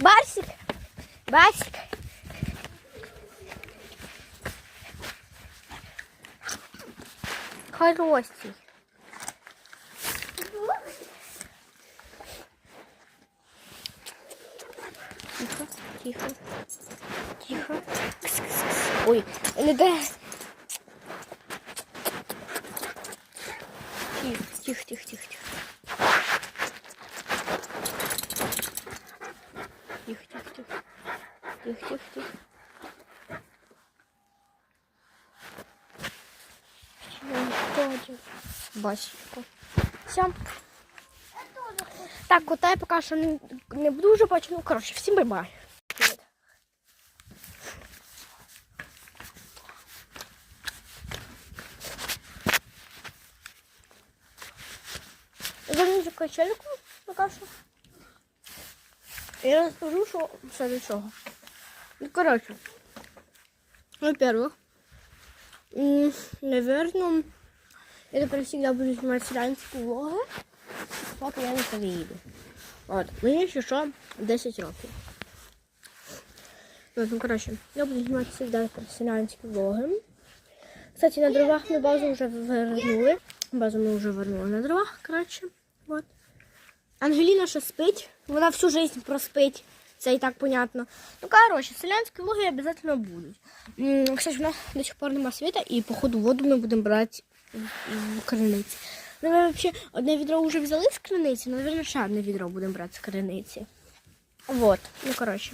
Барсик. Барсик. Хороший. Тихо, тихо, тихо. Ой, не дай. Тихо, тихо, тихо, тихо, тихо. Тихо, тихо, тихо. Тихо, тихо, тихо. Басіко. Все. Так, кота я поки що не, не буду вже бачити. Ну, коротше, всім бай-бай. Вернусь качельку поки що. Я розкажу, що все до чого. Ну, коротше. Во-первых, наверное, я тепер всегда буду снимать селянські влоги, поки я не переїду. От, мені ще що 10 років. От, ну, коротше, я буду знімати всегда селянські влоги. Кстати, на дровах ми базу вже вернули. Базу ми вже вернули на дровах, коротше. От. Ангеліна ще спить, вона всю жизнь проспить. Це і так понятно. Ну, коротше, селянські логи обов'язково будуть. Кстати, в нас до сих пор нема світа, і походу воду ми будемо брати в криниці. Ну, ми взагалі одне відро вже взяли з криниці, але, мабуть, ще одне відро будемо брати з криниці. Вот, ну коротше.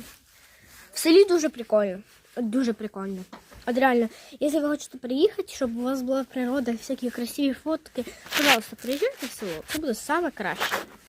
В селі дуже прикольно. Дуже прикольно. От реально, если вы хочете приехать, щоб у вас була природа, всякие красиві фотки, пожалуйста, приїжджайте в село. Это будет саме краще.